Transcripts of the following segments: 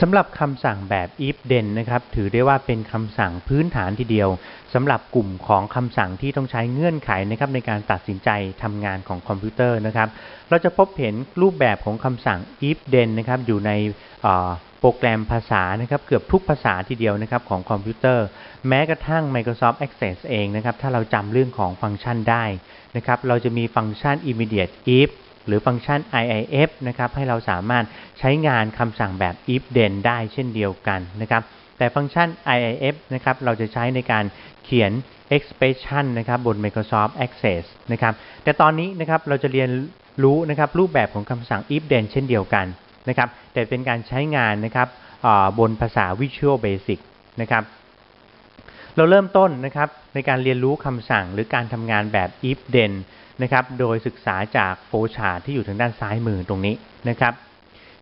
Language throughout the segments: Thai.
สำหรับคำสั่งแบบ if then นะครับ ถือได้ว่าเป็นคำสั่งพื้นฐานทีเดียวสำหรับกลุ่มของคำสั่งที่ต้องใช้เงื่อนไขนะครับในการตัดสินใจทำงานของคอมพิวเตอร์นะครับ เราจะพบเห็นรูปแบบของคำสั่ง if then นะครับอยู่ในโปรแกรมภาษานะครับเกือบทุกภาษาทีเดียวนะครับของคอมพิวเตอร์ แม้กระทั่ง Microsoft Access เองนะครับถ้าเราจำเรื่องของฟังก์ชันได้นะครับเราจะมีฟังก์ชัน immediate if หรือฟังก์ชัน IIF นะครับให้เราสามารถใช้งานคำสั่งแบบ if then ได้เช่นเดียวกันนะครับแต่ฟังก์ชัน IIF นะครับเราจะใช้ในการเขียน expression นะครับบน Microsoft Access นะครับแต่ตอนนี้นะครับเราจะเรียนรู้นะครับรูปแบบของคำสั่ง if then เช่นเดียวกันนะครับแต่เป็นการใช้งานนะครับบนภาษา Visual Basic นะครับเราเริ่มต้นนะครับในการเรียนรู้คำสั่งหรือการทำงานแบบ if then นะครับ โดยศึกษาจากโฟชาร์ที่อยู่ทางด้านซ้ายมือตรงนี้นะครับ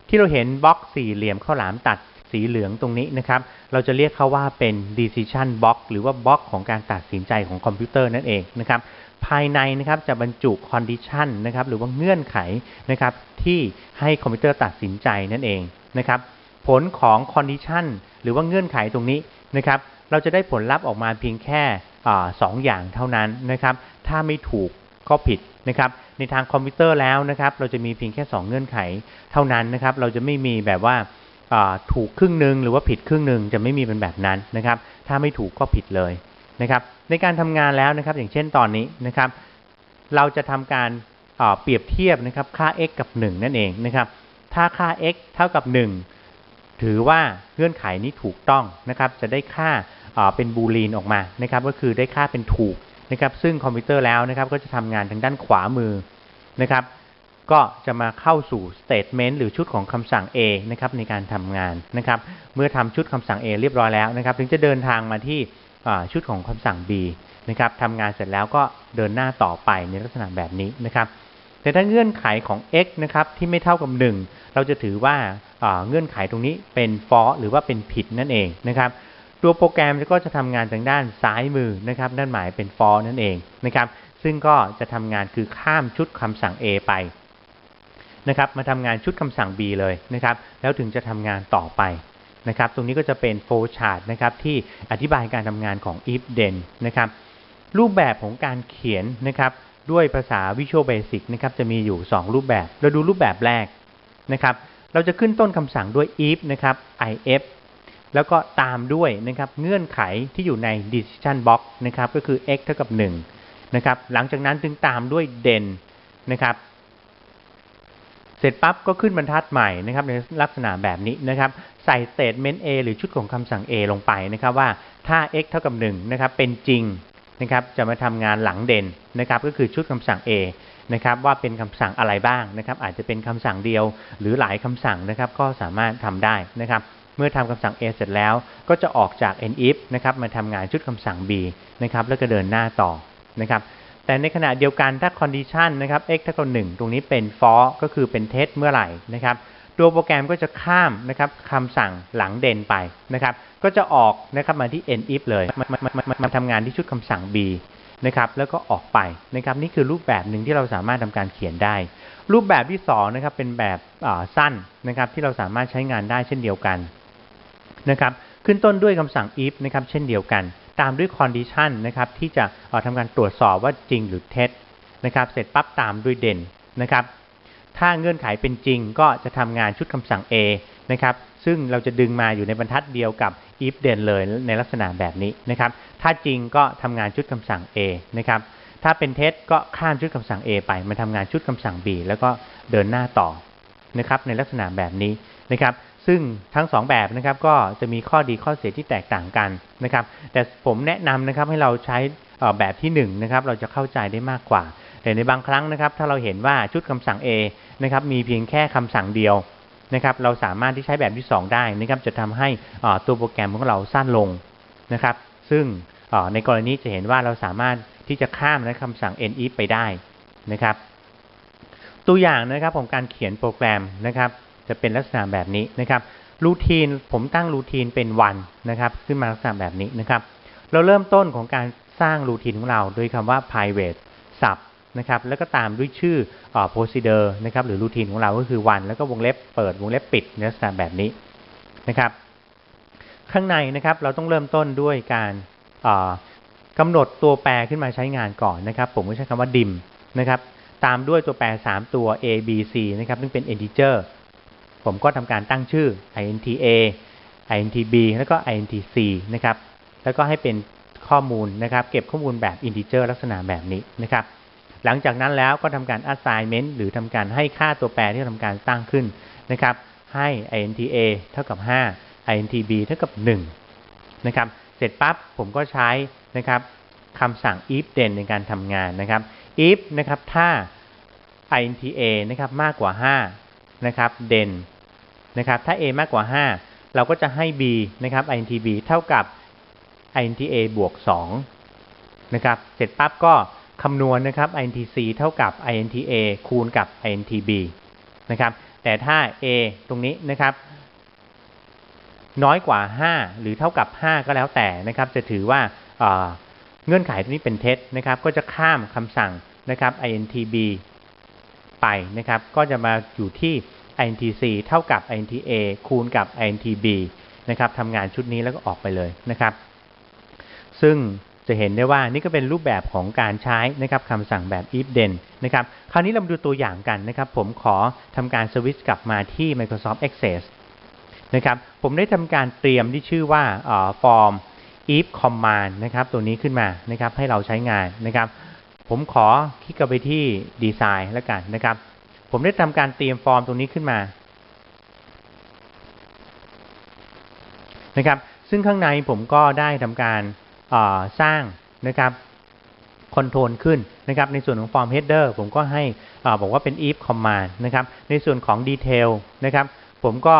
ที่เราเห็นบล็อกสี่เหลี่ยมข้าวหลามตัดสีเหลืองตรงนี้นะครับ เราจะเรียกเขาว่าเป็น decision box หรือว่าบล็อกของการตัดสินใจของคอมพิวเตอร์นั่นเองนะครับ ภายในนะครับจะบรรจุ condition นะครับ หรือว่าเงื่อนไขนะครับ ที่ให้คอมพิวเตอร์ตัดสินใจนั่นเองนะครับ ผลของ condition หรือว่าเงื่อนไขตรงนี้นะครับ เราจะได้ผลลัพธ์ออกมาเพียงแค่สองอย่างเท่านั้นนะครับ ถ้าไม่ถูก ก็ผิดนะครับในทางคอมพิวเตอร์แล้วนะครับ เราจะมีเพียงแค่ 2 เงื่อนไขเท่านั้นนะครับ เราจะไม่มีแบบว่าถูกครึ่งหนึ่งหรือว่าผิดครึ่งหนึ่งจะไม่มีเป็นแบบนั้นนะครับ ถ้าไม่ถูกก็ผิดเลยนะครับ ในการทำงานแล้วนะครับ อย่างเช่นตอนนี้นะครับ เราจะทำการเปรียบเทียบนะครับค่า x กับ 1 นั่นเองนะครับ ถ้าค่า x เท่ากับ 1 ถือว่าเงื่อนไขนี้ถูกต้องนะครับ จะได้ค่าเป็นบูลีนออกมานะครับ ก็คือได้ค่าเป็นถูก นะครับ ซึ่งคอมพิวเตอร์แล้วนะครับ ก็จะทำงานทางด้านขวามือนะครับ ก็จะมาเข้าสู่ statement หรือชุดของคำสั่ง A นะครับในการทำงานนะครับ เมื่อทำชุดคำสั่ง A เรียบร้อยแล้วนะครับ ถึงจะเดินทางมาที่ชุดของคำสั่ง B นะครับทำงานเสร็จแล้วก็เดินหน้าต่อไปในลักษณะแบบนี้นะครับ แต่ถ้าเงื่อนไขของ x นะครับที่ไม่เท่ากับ 1 เราจะถือว่าเงื่อนไขตรงนี้เป็น false หรือว่าเป็นผิดนั่นเองนะครับ ตัวโปรแกรมก็จะทำงานทางด้านซ้ายมือนะครับนั่นหมายเป็น for นั่นเองนะครับ ซึ่งก็จะทำงานคือข้ามชุดคำสั่ง A ไปนะครับมาทำงานชุดคำสั่ง B เลยนะครับ แล้วถึงจะทำงานต่อไปนะครับ ตรงนี้ก็จะเป็น flow chart นะครับที่อธิบายการทำงานของ if then นะครับ รูปแบบของการเขียนนะครับด้วยภาษา Visual Basic นะครับจะมีอยู่ 2 รูปแบบ เราดูรูปแบบแรกนะครับ เราจะขึ้นต้นคำสั่งด้วย if นะครับ if แล้วก็ตามด้วยนะครับเงื่อนไขที่อยู่ใน decision box นะครับก็คือ x เท่ากับ1นะครับหลังจากนั้นจึงตามด้วย then นะครับ เสร็จปั๊บก็ขึ้นบรรทัดใหม่นะครับในลักษณะแบบนี้นะครับใส่ statement A หรือชุดของคำสั่ง A ลงไปนะครับว่าถ้า x เท่ากับ1นะครับเป็นจริงนะครับจะมาทำงานหลังเด่นนะครับก็คือชุดคำสั่ง A นะครับว่าเป็นคำสั่งอะไรบ้างนะครับอาจจะเป็นคำสั่งเดียวหรือหลายคำสั่งนะครับก็สามารถทำได้นะครับ เมื่อทำคำสั่ง A เสร็จแล้ว ก็จะออกจาก nif นะครับมาทำงานชุดคำสั่ง B นะครับแล้วก็เดินหน้าต่อนะครับแต่ในขณะเดียวกันถ้า condition นะครับ x เท่ากับ1ตรงนี้เป็น false ก็คือเป็นเท็จเมื่อไหร่นะครับตัวโปรแกรมก็จะข้ามนะครับคำสั่งหลังเด่นไปนะครับ ก็จะออกนะครับมาที่ nif เลยมามามามาทำงานที่ชุดคำสั่ง b นะครับแล้วก็ออกไปนะครับนี่คือรูปแบบหนึ่งที่เราสามารถทำการเขียนได้ รูปแบบที่2นะครับเป็นแบบสั้นนะครับที่เราสามารถใช้งานได้เช่นเดียวกัน นะครับขึ้นต้นด้วยคำสั่ง if นะครับเช่นเดียวกัน ตามด้วย condition นะครับที่จะทำการตรวจสอบว่าจริงหรือเท็จนะครับเสร็จปั๊บตามด้วยเด่นนะครับถ้าเงื่อนไขเป็นจริงก็จะทำงานชุดคำสั่ง A นะครับซึ่งเราจะดึงมาอยู่ในบรรทัดเดียวกับ if then เลยในลักษณะแบบนี้นะครับถ้าจริงก็ทำงานชุดคำสั่ง A นะครับถ้าเป็นเท็จก็ข้ามชุดคำสั่ง A ไปมาทำงานชุดคำสั่ง B แล้วก็เดินหน้าต่อนะครับในลักษณะแบบนี้นะครับ ซึ่งทั้ง 2 แบบนะครับก็จะมีข้อดีข้อเสียที่แตกต่างกันนะครับ แต่ผมแนะนำนะครับให้เราใช้แบบที่1นะครับเราจะเข้าใจได้มากกว่า แต่ในบางครั้งนะครับ ถ้าเราเห็นว่าชุดคำสั่ง A นะครับมีเพียงแค่คำสั่งเดียวนะครับ เราสามารถที่ใช้แบบที่ 2 ได้นะครับจะทำให้ตัวโปรแกรมของเราสั้นลงนะครับ ซึ่งในกรณีจะเห็นว่าเราสามารถที่จะข้ามนะคำสั่ง nif ไปได้นะครับ ตัวอย่างนะครับของการเขียนโปรแกรมนะครับ จะเป็นลักษณะแบบนี้นะครับรูทีนผมตั้งรูทีนเป็นวันนะครับ ขึ้นมาลักษณะแบบนี้นะครับ เราเริ่มต้นของการสร้างรูทีนของเราโดยคำว่า private sub นะครับแล้วก็ตามด้วยชื่อ procedure นะครับหรือรูทีนของเราก็คือวัน แล้วก็วงเล็บเปิดวงเล็บปิดลักษณะแบบนี้นะครับ ข้างในนะครับเราต้องเริ่มต้นด้วยการกำหนดตัวแปรขึ้นมาใช้งานก่อนนะครับ ผมก็ใช้คำว่า dim นะครับตามด้วยตัวแปร 3 ตัว a b c นะครับซึ่งเป็น integer ผมก็ทำการตั้งชื่อ int a int b แล้วก็ int c นะครับ แล้วก็ให้เป็นข้อมูลนะครับ เก็บข้อมูลแบบ integer ลักษณะแบบนี้นะครับ หลังจากนั้นแล้วก็ทำการ assignment หรือทำการให้ค่าตัวแปรที่ทำการตั้งขึ้นนะครับ ให้ int a เท่ากับ 5 int b เท่ากับ 1 นะครับ เสร็จปั๊บผมก็ใช้นะครับคำสั่ง if then ในการทำงานนะครับ if นะครับ ถ้า int a นะครับ มากกว่า 5 นะครับ then นะครับถ้า a มากกว่า 5 เราก็จะให้ b นะครับ int b เท่ากับ int a บวก2นะครับเสร็จปั๊บก็คำนวณนะครับ int c เท่ากับ int a คูณกับ int b นะครับแต่ถ้า a ตรงนี้นะครับ น้อยกว่า 5 หรือเท่ากับ 5 ก็แล้วแต่นะครับ จะถือว่าเงื่อนไขตัวนี้เป็นเท็จนะครับ ก็จะข้ามคำสั่งนะครับ intb ไปนะครับ ก็จะมาอยู่ที่ intc เท่ากับ inta คูณกับ intb นะครับทำงานชุดนี้แล้วก็ออกไปเลยนะครับ ซึ่งจะเห็นได้ว่านี่ก็เป็นรูปแบบของการใช้นะครับคำสั่งแบบ if then นะครับ คราวนี้เรามาดูตัวอย่างกันนะครับ ผมขอทำการสวิตช์กลับมาที่ Microsoft Access นะครับ ผมได้ทำการเตรียมที่ชื่อว่าฟอร์ม if command นะครับ ตัวนี้ขึ้นมานะครับ ให้เราใช้งานนะครับ ผมขอคลิกกับไปที่ดีไซน์แล้วกันนะครับ ผมได้ทำการเตรียมฟอร์มตรงนี้ขึ้นมา นะครับ ซึ่งข้างในผมก็ได้ทำการสร้างนะครับคอนโทรลขึ้นนะครับ ในส่วนของฟอร์ม header ผมก็ให้บอกว่าเป็น if command นะครับ ในส่วนของ detail นะครับ ผมก็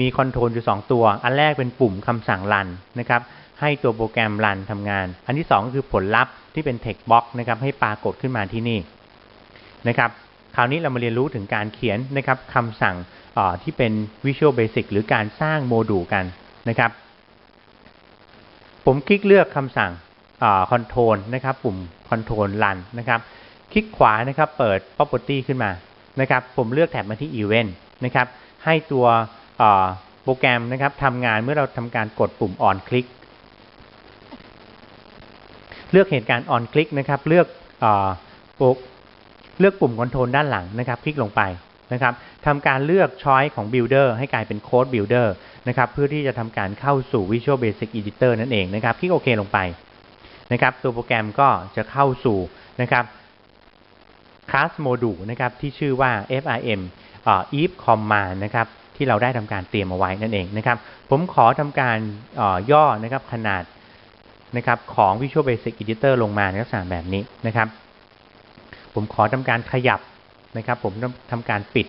มีคอนโทรลอยู่ 2 ตัว อันแรกเป็นปุ่มคำสั่ง run นะครับ ให้ตัวโปรแกรมรันทำงาน อันที่2ก็คือผลลัพธ์ที่เป็น text box นะครับให้ปรากฏขึ้นมาที่นี่นะครับคราวนี้เรามาเรียนรู้ถึงการเขียนนะครับคำสั่งที่เป็น Visual Basic หรือการสร้างโมดูลกันนะครับ ผมคลิกเลือกคำสั่ง Control นะครับปุ่ม Control Run นะครับ คลิกขวานะครับเปิด Property ขึ้นมานะครับ ผมเลือกแท็บมาที่ Event นะครับ ให้ตัวโปรแกรมนะครับทำงานเมื่อเราทำการกดปุ่ม On คลิก เลือกเหตุการณ์ on click นะครับ เลือกปุ่มเลือกปุ่มคอนโทรลด้านหลังนะครับ คลิกลงไปนะครับทำการเลือก choice ของ builder ให้กลายเป็น code builder นะครับ เพื่อที่จะทำการเข้าสู่ visual basic editor นั่นเองนะครับ คลิกโอเคลงไปนะครับ ตัวโปรแกรมก็จะเข้าสู่นะครับ class module นะครับ ที่ชื่อว่า FRM if command นะครับที่เราได้ทำการเตรียมเอาไว้นั่นเองนะครับ ผมขอทำการย่อนะครับขนาด นะครับของ Visual Basic Editor ลงมาในลักษณะแบบนี้นะครับ ผมขอทำการขยับนะครับ ผมทำการปิด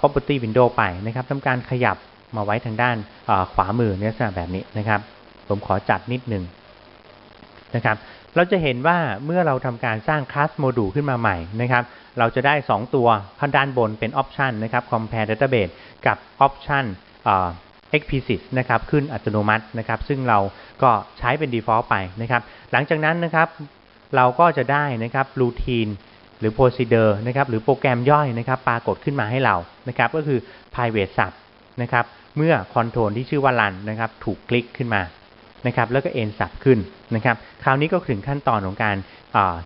property window ไปนะครับทำการขยับมาไว้ทางด้านขวามือในลักษณะแบบนี้นะครับ ผมขอจัดนิดหนึ่งนะครับ เราจะเห็นว่าเมื่อเราทำการสร้าง class module ขึ้นมาใหม่นะครับ เราจะได้ 2 ตัวข้างด้านบนเป็น option นะครับ compare database กับ option explicit นะครับขึ้นอัตโนมัตินะครับ ซึ่งเราก็ใช้เป็น default ไปนะครับ หลังจากนั้นนะครับเราก็จะได้นะครับ routine หรือ procedure นะครับ หรือโปรแกรมย่อยนะครับ ปรากฏขึ้นมาให้เรานะครับ ก็คือ private sub นะครับ เมื่อ control ที่ชื่อว่า run นะครับ ถูกคลิกขึ้นมานะครับ แล้วก็ end sub ขึ้นนะครับ คราวนี้ก็ถึงขั้นตอนของการ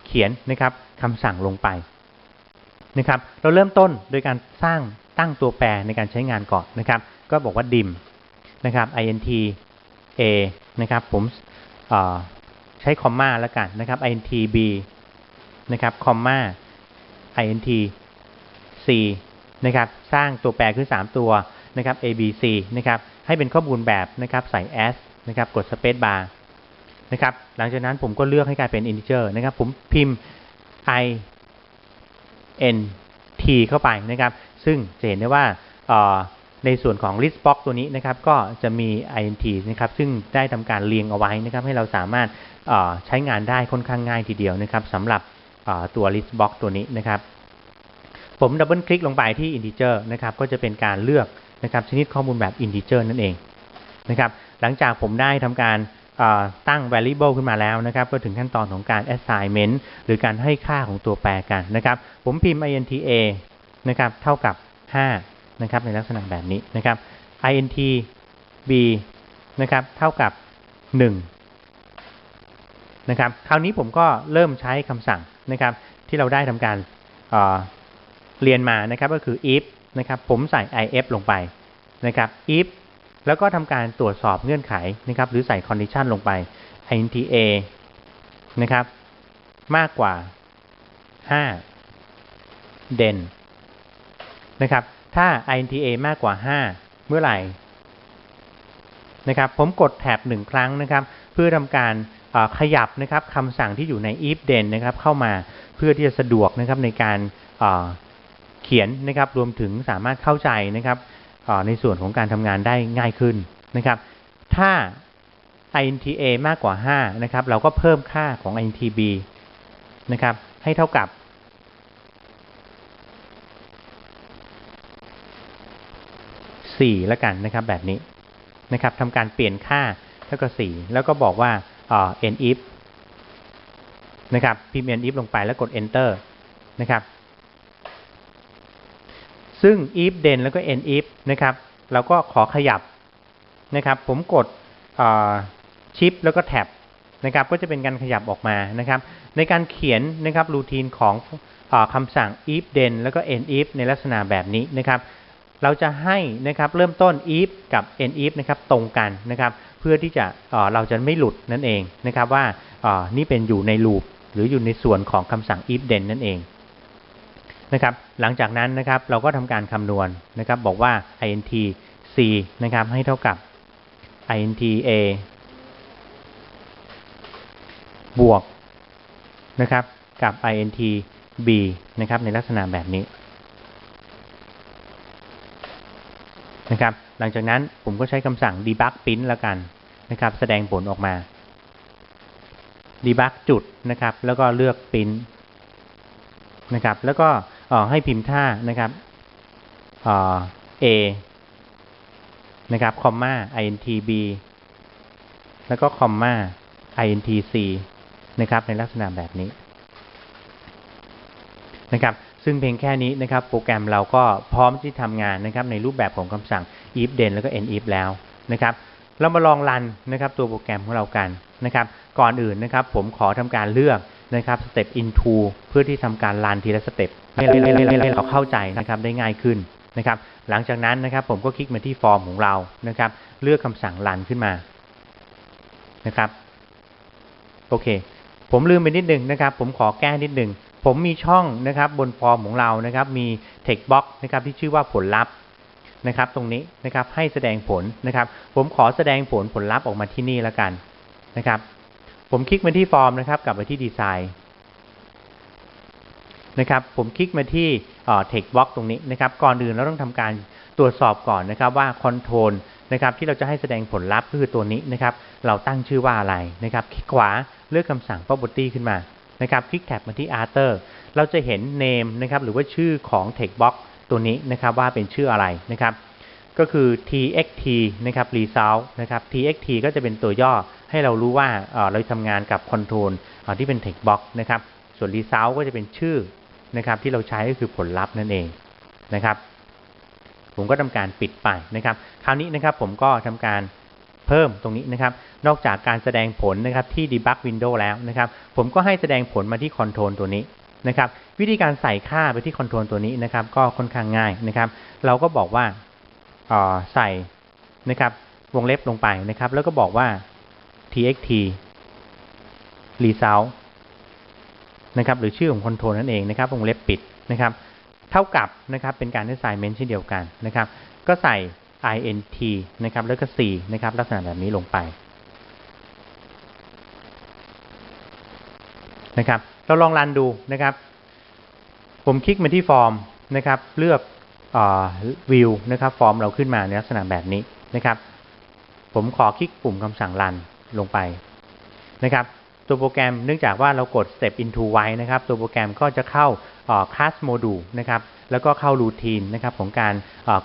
เขียนนะครับคำสั่งลงไปนะครับ เราเริ่มต้นโดยการสร้างตั้งตัวแปรในการใช้งานก่อนนะครับ ก็บอกว่า dim นะครับ int a นะครับ ผมใช้คอมมาแล้วกันนะครับ int b นะครับคอมมา int c นะครับ สร้างตัวแปรขึ้น 3 ตัวนะครับ a b c นะครับ ให้เป็นข้อมูลแบบนะครับ ใส่ s นะครับ กด space bar นะครับ หลังจากนั้นผมก็เลือกให้กลายเป็น integer นะครับ ผมพิมพ์ i n t เข้าไปนะครับ ซึ่งจะเห็นได้ว่า ในส่วนของ list box ตัวนี้นะครับก็จะมี int นะครับซึ่งได้ทำการเรียงเอาไว้นะครับให้เราสามารถใช้งานได้ค่อนข้างง่ายทีเดียวนะครับสำหรับตัว list box ตัวนี้นะครับ ผมดับเบิลคลิกลงไปที่ integer นะครับก็จะเป็นการเลือกนะครับชนิดข้อมูลแบบ integer นั่นเองนะครับหลังจากผมได้ทำการตั้ง variable ขึ้นมาแล้วนะครับ ก็ถึงขั้นตอนของการ assignment หรือการให้ค่าของตัวแปรกันนะครับ ผมพิมพ์ inta นะครับ เท่ากับ 5 นะครับ ในลักษณะแบบนี้นะครับ int b นะครับ เท่ากับ 1 นะครับ คราวนี้ผมก็เริ่มใช้คำสั่งนะครับ ที่เราได้ทำการเเรียนมานะครับ ก็คือ if นะครับ ผมใส่ if ลงไปนะครับ if แล้วก็ทำการตรวจสอบเงื่อนไขนะครับ หรือใส่ condition ลงไป int a นะครับ มากกว่า 5 เด่นนะครับ ถ้า int a มากกว่า 5 เมื่อไหร่นะครับ ผมกดแท็บหนึ่งครั้งนะครับ เพื่อทำการขยับนะครับคำสั่งที่อยู่ใน if then นะครับเข้ามาเพื่อที่จะสะดวกนะครับในการเขียนนะครับ รวมถึงสามารถเข้าใจนะครับในส่วนของการทำงานได้ง่ายขึ้นนะครับ ถ้า int a มากกว่า 5 นะครับ เราก็เพิ่มค่าของ int b นะครับ ให้เท่ากับ 4แล้วกันนะครับ แบบนี้นะครับทำการเปลี่ยนค่าเท่ากับ4แล้วก็บอกว่า n if นะครับพิมพ์ n if ลงไปแล้วกด enter นะครับ ซึ่ง if then แล้วก็ n if นะครับเราก็ขอขยับนะครับ ผมกดชิปแล้วก็แท็บนะครับ ก็จะเป็นการขยับออกมานะครับ ในการเขียนนะครับรูทีนของอคำสั่ง if then แล้วก็ end if ในลักษณะแบบนี้นะครับ เราจะให้นะครับเริ่มต้น if กับ end if นะครับตรงกันนะครับ เพื่อที่จะเราจะไม่หลุดนั่นเองนะครับว่านี่เป็นอยู่ในลูปหรืออยู่ในส่วนของคำสั่ง if then นั่นเองนะครับหลังจากนั้นนะครับเราก็ทำการคำนวณนะครับบอกว่า int c นะครับให้เท่ากับ int a บวกนะครับกับ int b นะครับในลักษณะแบบนี้ นะครับ หลังจากนั้นผมก็ใช้คำสั่ง debug print แล้วกันนะครับ แสดงผลออกมา debug จุดนะครับ แล้วก็เลือก print นะครับ แล้วก็ให้พิมพ์ท่านะครับ a นะครับคอมมา int b แล้วก็คอมมา int c นะครับ ในลักษณะแบบนี้นะครับ ซึ่งเพียงแค่นี้นะครับ โปรแกรมเราก็พร้อมที่ทำงานนะครับ ในรูปแบบของคำสั่ง if then แล้วก็ end if แล้วนะครับ เรามาลองรันนะครับ ตัวโปรแกรมของเรากันนะครับ ก่อนอื่นนะครับ ผมขอทำการเลือกนะครับสเต็ป into เพื่อที่ทำการรันทีละสเต็ปให้เราเข้าใจนะครับได้ง่ายขึ้นนะครับ หลังจากนั้นนะครับ ผมก็คลิกมาที่ฟอร์มของเรานะครับ เลือกคำสั่งรันขึ้นมานะครับ โอเค ผมลืมไปนิดนึงนะครับ ผมขอแก้นิดนึง ผมมีช่องนะครับบนฟอร์มของเรานะครับ มี text box นะครับที่ชื่อว่าผลลัพธ์นะครับ ตรงนี้นะครับให้แสดงผลนะครับ ผมขอแสดงผลผลลัพธ์ออกมาที่นี่แล้วกันนะครับ ผมคลิกมาที่ฟอร์มนะครับกลับไปที่ดีไซน์นะครับ ผมคลิกมาที่ text box ตรงนี้นะครับ ก่อนอื่นเราต้องทำการตรวจสอบก่อนนะครับว่า control นะครับที่เราจะให้แสดงผลลัพธ์ก็คือตัวนี้นะครับ เราตั้งชื่อว่าอะไรนะครับ คลิกขวาเลือกคำสั่ง property ขึ้นมา นะครับคลิกแท็บมาที่ Arter เราจะเห็น name นะครับหรือว่าชื่อของ text box ตัวนี้นะครับว่าเป็นชื่ออะไรนะครับ ก็คือ txt นะครับ result นะครับ txt ก็จะเป็นตัวย่อให้เรารู้ว่าเราทำงานกับ control ที่เป็น text box นะครับ ส่วน result ก็จะเป็นชื่อนะครับที่เราใช้ก็คือผลลัพธ์นั่นเองนะครับ ผมก็ทำการปิดไปนะครับ คราวนี้นะครับผมก็ทำการ เพิ่มตรงนี้นะครับ นอกจากการแสดงผลนะครับที่ debug window แล้วนะครับ ผมก็ให้แสดงผลมาที่ control ตัวนี้นะครับ วิธีการใส่ค่าไปที่ control ตัวนี้นะครับ ก็ค่อนข้างง่ายนะครับ เราก็บอกว่าใส่นะครับ วงเล็บลงไปนะครับ แล้วก็บอกว่า txt result นะครับ หรือชื่อของ control นั่นเองนะครับ วงเล็บปิดนะครับ เท่ากับนะครับ เป็นการ assignment เช่นเดียวกันนะครับ ก็ใส่ int นะครับ แล้วก็ c นะครับ ลักษณะแบบนี้ลงไปนะครับ เราลองรันดูนะครับ ผมคลิกมาที่ฟอร์มนะครับ เลือกวิวนะครับ ฟอร์มเราขึ้นมาในลักษณะแบบนี้นะครับ ผมขอคลิกปุ่มคำสั่งรันลงไปนะครับตัวโปรแกรมเนื่องจากว่าเรากด step into ไว้นะครับ ตัวโปรแกรมก็จะเข้า class module นะครับ แล้วก็เข้า routine นะครับของการ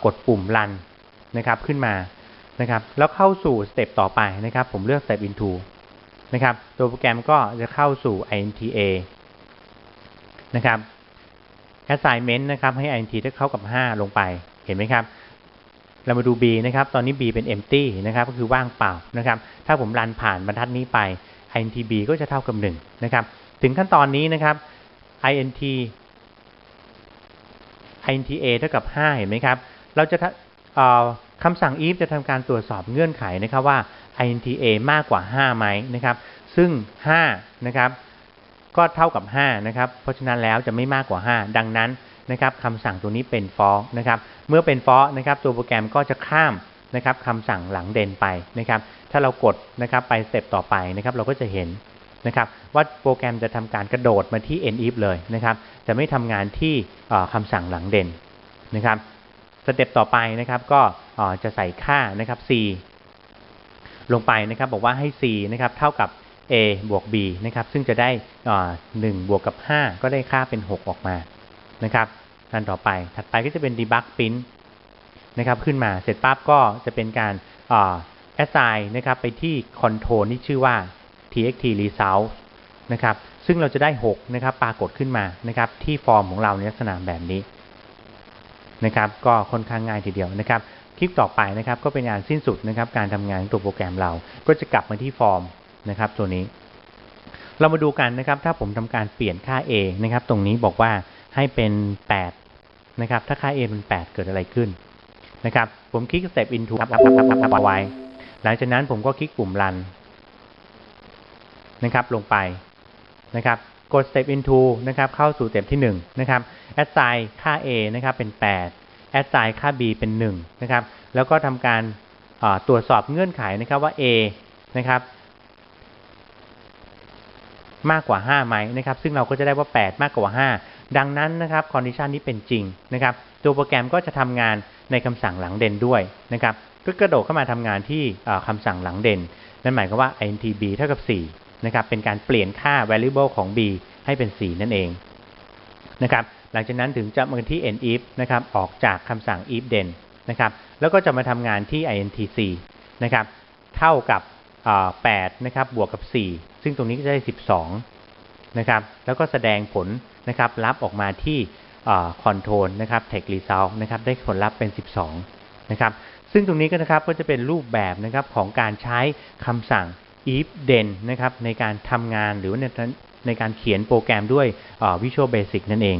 กดปุ่มรั นะครับขึ้นมานะครับแล้วเข้าสู่สเต็ปต่อไปนะครับ ผมเลือก step into นะครับตัวโปรแกรมก็จะเข้าสู่ inta นะครับ assignment นะครับให้ int ได้เข้ากับ 5 ลงไปเห็นไหมครับ เรามาดู B นะครับ ตอนนี้ B เป็น empty นะครับ ก็คือว่างเปล่านะครับ ถ้าผมรันผ่านบรรทัดนี้ไป int b ก็จะเท่ากับ 1 นะครับ ถึงขั้นตอนนี้นะครับ int int a เท่ากับ 5 เห็นไหมครับ เราจะ คำสั่ง if จะทำการตรวจสอบเงื่อนไขนะครับว่า int a มากกว่า 5 ไหมนะครับ ซึ่ง 5 นะครับ ก็เท่ากับ 5 นะครับ เพราะฉะนั้นแล้วจะไม่มากกว่า 5 ดังนั้นนะครับคำสั่งตัวนี้เป็น false นะครับ เมื่อเป็น false นะครับ ตัวโปรแกรมก็จะข้ามนะครับคำสั่งหลังเด่นไปนะครับ ถ้าเรากดนะครับไปสเต็ปต่อไปนะครับ เราก็จะเห็นนะครับว่าโปรแกรมจะทำการกระโดดมาที่ end if เลยนะครับ จะไม่ทำงานที่คำสั่งหลังเด่นนะครับ สเต็ปต่อไปนะครับก็จะใส่ค่านะครับ c ลงไปนะครับบอกว่าให้ c นะครับเท่ากับ a บวก b นะครับซึ่งจะได้1บวกกับ 5 ก็ได้ค่าเป็น 6 ออกมานะครับอันต่อไปถัดไปก็จะเป็น debug print นะครับขึ้นมาเสร็จปั๊บก็จะเป็นการ assign นะครับไปที่ control ที่ชื่อว่า txt result นะครับซึ่งเราจะได้ 6 นะครับปรากฏขึ้นมานะครับที่ฟอร์มของเราในลักษณะแบบนี้ นะครับ ก็ค่อนข้างง่ายทีเดียวนะครับ คลิปต่อไปนะครับ ก็เป็นงานสิ้นสุดนะครับ การทำงานตัวโปรแกรมเรา ก็จะกลับมาที่ฟอร์มนะครับ ตัวนี้ เรามาดูกันนะครับ ถ้าผมทำการเปลี่ยนค่า a นะครับ ตรงนี้บอกว่าให้เป็น 8 นะครับ ถ้าค่า a เป็น 8 เกิดอะไรขึ้นนะครับ ผมคลิก step into เอาไว้ หลังจากนั้นผมก็คลิกปุ่ม run นะครับ ลงไปนะครับ กด step into นะครับเข้าสู่สเต็ปที่1นะครับ assign ค่า a นะครับเป็น 8 assign ค่า b เป็น1นะครับแล้วก็ทำการตรวจสอบเงื่อนไขนะครับว่า a นะครับมากกว่า 5ไหมนะครับ ซึ่งเราก็จะได้ว่า 8 มากกว่า 5 ดังนั้นนะครับคอนดิชันนี้เป็นจริงนะครับ ตัวโปรแกรมก็จะทำงานในคำสั่งหลังเด่นด้วยนะครับก็กระโดดเข้ามาทำงานที่คำสั่งหลังเด่น นั่นหมายความว่า int b เท่ากับ 4 นะครับ เป็นการเปลี่ยนค่า variable ของ b ให้เป็น4นั่นเองนะครับ หลังจากนั้นถึงจะมาที่ end if นะครับ ออกจากคำสั่ง if then นะครับ แล้วก็จะมาทำงานที่ intc นะครับ เท่ากับ8นะครับ บวกกับ 4 ซึ่งตรงนี้ก็จะได้ 12 นะครับ แล้วก็แสดงผลนะครับ รับออกมาที่คอนโทรลนะครับ text result นะครับ ได้ผลลัพธ์เป็น 12 นะครับ ซึ่งตรงนี้ก็นะครับก็จะเป็นรูปแบบนะครับของการใช้คำสั่ง if then นะครับในการทำงานหรือในในการเขียนโปรแกรมด้วย Visual Basic นั่นเอง